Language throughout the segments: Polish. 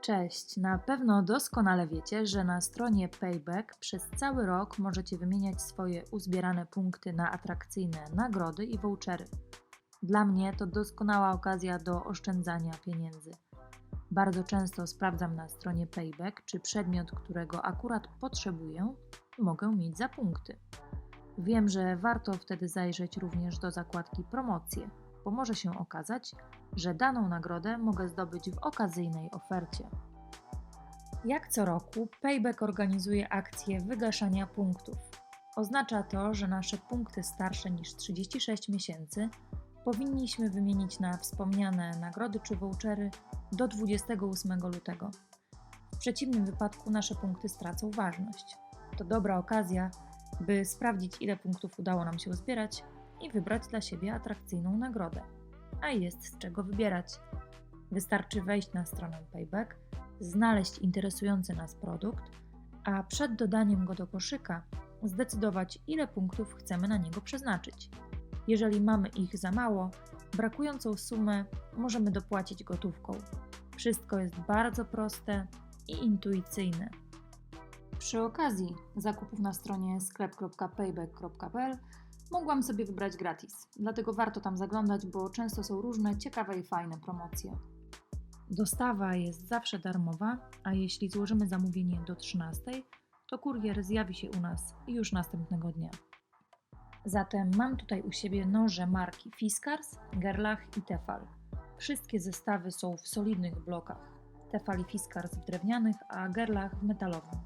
Cześć, na pewno doskonale wiecie, że na stronie Payback przez cały rok możecie wymieniać swoje uzbierane punkty na atrakcyjne nagrody i vouchery. Dla mnie to doskonała okazja do oszczędzania pieniędzy. Bardzo często sprawdzam na stronie Payback, czy przedmiot, którego akurat potrzebuję, mogę mieć za punkty. Wiem, że warto wtedy zajrzeć również do zakładki promocje, bo może się okazać, że daną nagrodę mogę zdobyć w okazyjnej ofercie. Jak co roku, Payback organizuje akcję wygaszania punktów. Oznacza to, że nasze punkty starsze niż 36 miesięcy powinniśmy wymienić na wspomniane nagrody czy vouchery do 28 lutego. W przeciwnym wypadku nasze punkty stracą ważność. To dobra okazja, by sprawdzić, ile punktów udało nam się uzbierać i wybrać dla siebie atrakcyjną nagrodę. A jest z czego wybierać. Wystarczy wejść na stronę Payback, znaleźć interesujący nas produkt, a przed dodaniem go do koszyka zdecydować, ile punktów chcemy na niego przeznaczyć. Jeżeli mamy ich za mało, brakującą sumę możemy dopłacić gotówką. Wszystko jest bardzo proste i intuicyjne. Przy okazji zakupów na stronie sklep.payback.pl mogłam sobie wybrać gratis, dlatego warto tam zaglądać, bo często są różne ciekawe i fajne promocje. Dostawa jest zawsze darmowa, a jeśli złożymy zamówienie do 13, to kurier zjawi się u nas już następnego dnia. Zatem mam tutaj u siebie noże marki Fiskars, Gerlach i Tefal. Wszystkie zestawy są w solidnych blokach. Tefal i Fiskars w drewnianych, a Gerlach w metalowym.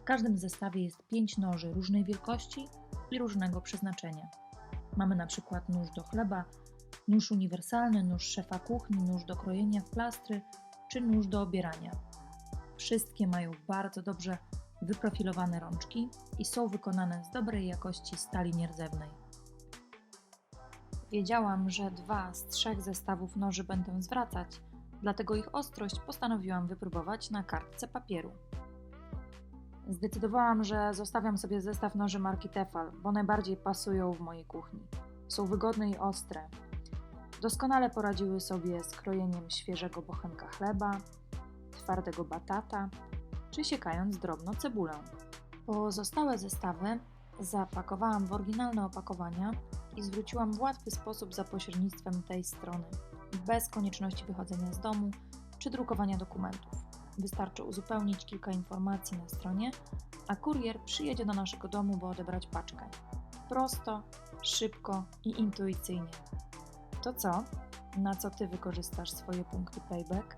W każdym zestawie jest 5 noży różnej wielkości i różnego przeznaczenia. Mamy na przykład nóż do chleba, nóż uniwersalny, nóż szefa kuchni, nóż do krojenia w plastry czy nóż do obierania. Wszystkie mają bardzo dobrze wyprofilowane rączki i są wykonane z dobrej jakości stali nierdzewnej. Wiedziałam, że dwa z trzech zestawów noży będę zwracać, dlatego ich ostrość postanowiłam wypróbować na kartce papieru. Zdecydowałam, że zostawiam sobie zestaw noży marki Tefal, bo najbardziej pasują w mojej kuchni. Są wygodne i ostre. Doskonale poradziły sobie z krojeniem świeżego bochenka chleba, twardego batata czy siekając drobno cebulę. Pozostałe zestawy zapakowałam w oryginalne opakowania i zwróciłam w łatwy sposób za pośrednictwem tej strony, bez konieczności wychodzenia z domu czy drukowania dokumentów. Wystarczy uzupełnić kilka informacji na stronie, a kurier przyjedzie do naszego domu, by odebrać paczkę. Prosto, szybko i intuicyjnie. To co? Na co Ty wykorzystasz swoje punkty payback?